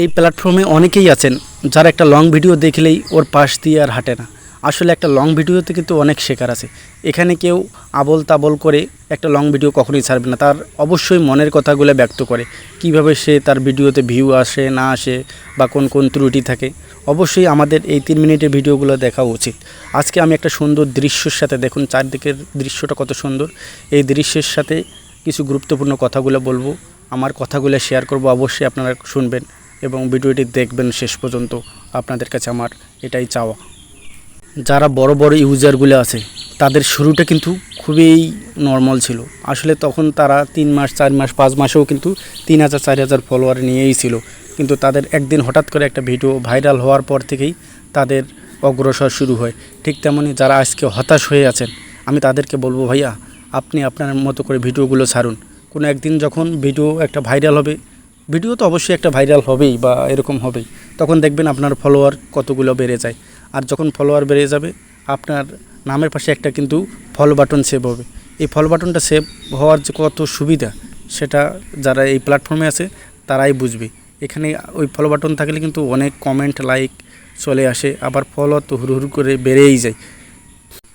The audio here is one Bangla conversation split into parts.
এই প্ল্যাটফর্মে অনেকেই আছেন যারা একটা লং ভিডিও দেখলেই ওর পাশ দিয়ে আর হাঁটে না। আসলে একটা লং ভিডিওতে কিন্তু অনেক শেখার আছে। এখানে কেউ আবল তাবল করে একটা লং ভিডিও কখনোই ছাড়বে না। তার অবশ্যই মনের কথাগুলো ব্যক্ত করে। কীভাবে সে তার ভিডিওতে ভিউ আসে, না আসে বা কোন কোন ত্রুটি থাকে, অবশ্যই আমাদের এই তিন মিনিটের ভিডিওগুলো দেখা উচিত। আজকে আমি একটা সুন্দর দৃশ্যের সাথে দেখুন, চারদিকের দৃশ্যটা কত সুন্দর। এই দৃশ্যের সাথে কিছু গুরুত্বপূর্ণ কথাগুলো বলব। আমার কথাগুলো শেয়ার করব, অবশ্যই আপনারা শুনবেন। এবং ভিডিওটি দেখবেন শেষ পর্যন্ত। আপনাদের কাছে আমার এটাই চাওয়া। যারা বড় বড় ইউজারগুলো আছে, তাদের শুরুটা কিন্তু খুবই নর্মাল ছিল। আসলে তখন তারা তিন মাস, চার মাস, পাঁচ মাসেও কিন্তু তিন হাজার, চার হাজার ফলোয়ার নিয়েই ছিল। কিন্তু তাদের একদিন হঠাৎ করে একটা ভিডিও ভাইরাল হওয়ার পর থেকেই তাদের অগ্রসর শুরু হয়। ঠিক তেমনই যারা আজকে হতাশ হয়ে আছেন, আমি তাদেরকে বলব, ভাইয়া, আপনি আপনার মতো করে ভিডিওগুলো ছাড়ুন। কোনো একদিন যখন ভিডিও একটা ভাইরাল হবে ভিডিও তো অবশ্যই একটা ভাইরাল হবেই বা এরকম হবেই। তখন দেখবেন আপনার ফলোয়ার কতগুলো বেড়ে যায়। আর যখন ফলোয়ার বেড়ে যাবে, আপনার নামের পাশে একটা কিন্তু ফলো বাটন সেভ হবে। এই ফলো বাটনটা সেভ হওয়ার যে কত সুবিধা, সেটা যারা এই প্ল্যাটফর্মে আছে, তারাই বুঝবে। এখানে ওই ফলো বাটন থাকলে কিন্তু অনেক কমেন্ট লাইক চলে আসে, আবার ফলো তো হুড় করে বেড়েই যায়।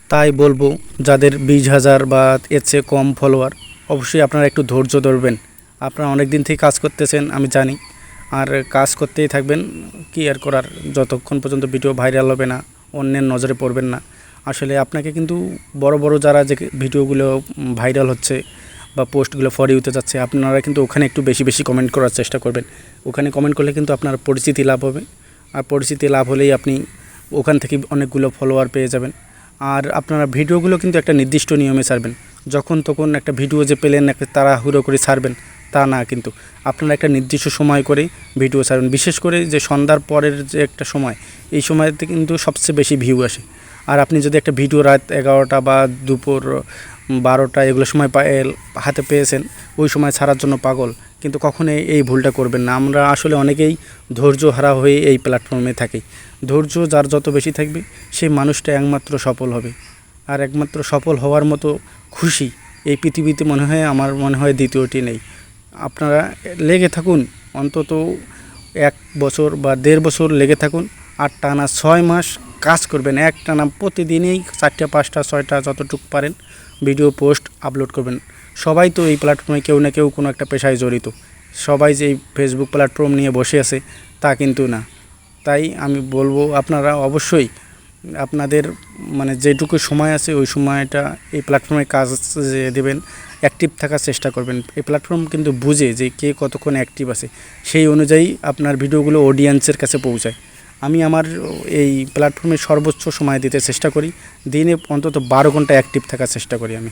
তাই বলব, যাদের বিশ হাজার বা এর চেয়ে কম ফলোয়ার অবশ্যই আপনারা একটু ধৈর্য ধরবেন। আপনারা অনেক দিন থেকে কাজ করতেছেন, আমি জানি। আর কাজ করতেই থাকবেন, কি আর করার? যতক্ষণ পর্যন্ত ভিডিও ভাইরাল হবে না, অন্যের নজরে পড়বেন না। আসলে আপনাকে কিন্তু বড় বড় যারা যে ভিডিওগুলো ভাইরাল হচ্ছে বা পোস্টগুলো ফর ইউতে যাচ্ছে, আপনারা কিন্তু ওখানে একটু বেশি বেশি কমেন্ট করার চেষ্টা করবেন। ওখানে কমেন্ট করলে কিন্তু আপনার পরিচিতি লাভ হবে। আর পরিচিতি লাভ হলেই আপনি ওখান থেকে অনেকগুলো ফলোয়ার পেয়ে যাবেন। আর আপনারা ভিডিওগুলো কিন্তু একটা নির্দিষ্ট নিয়মে ছাড়বেন। যখন তখন একটা ভিডিও যে পেলেন, একটা তাড়াহুড়ো করে ছাড়বেন তা না, কিন্তু আপনারা একটা নির্দিষ্ট সময় করে ভিডিও ছাড়বেন বিশেষ করে যে সন্ধ্যার পরের যে একটা সময়, এই সময়তে কিন্তু সবচেয়ে বেশি ভিউ আসে। আর আপনি যদি একটা ভিডিও রাত এগারোটা বা দুপুর বারোটা এগুলো সময় হাতে পেয়েছেন, ওই সময় ছাড়ার জন্য পাগল। কিন্তু কখনোই এই ভুলটা করবেন না। আমরা আসলে অনেকেই ধৈর্য হারা হয়ে এই প্ল্যাটফর্মে থাকি। ধৈর্য যার যত বেশি থাকবে সেই মানুষটা একমাত্র সফল হবে। আর একমাত্র সফল হওয়ার মতো খুশি এই পৃথিবীতে মনে হয় আমার, মনে হয় দ্বিতীয়টি নেই। আপনারা লেগে থাকুন, অন্তত এক বছর বা দেড় বছর লেগে থাকুন, আর টানা ছয় মাস কাজ করবেন। এক টানা প্রতিদিনই চারটে, পাঁচটা, ছয়টা যতটুকু পারেন ভিডিও পোস্ট আপলোড করবেন। সবাই তো এই প্ল্যাটফর্মে কেউ না কেউ কোনো একটা পেশায় জড়িত। সবাই যে এই ফেসবুক প্ল্যাটফর্ম নিয়ে বসে আছে তা কিন্তু না। তাই আমি বলব আপনারা অবশ্যই আপনাদের মানে যেটুকু সময় আছে, ওই সময়টা এই প্ল্যাটফর্মে কাজ দেবেন অ্যাক্টিভ থাকার চেষ্টা করবেন। এই প্ল্যাটফর্ম কিন্তু বুঝে যে কে কতক্ষণ অ্যাক্টিভ আছে। সেই অনুযায়ী আপনার ভিডিওগুলো অডিয়েন্সের কাছে পৌঁছায়। আমি আমার এই প্ল্যাটফর্মে সর্বোচ্চ সময় দিতে চেষ্টা করি। দিনে অন্তত বারো ঘণ্টা অ্যাক্টিভ থাকার চেষ্টা করি আমি।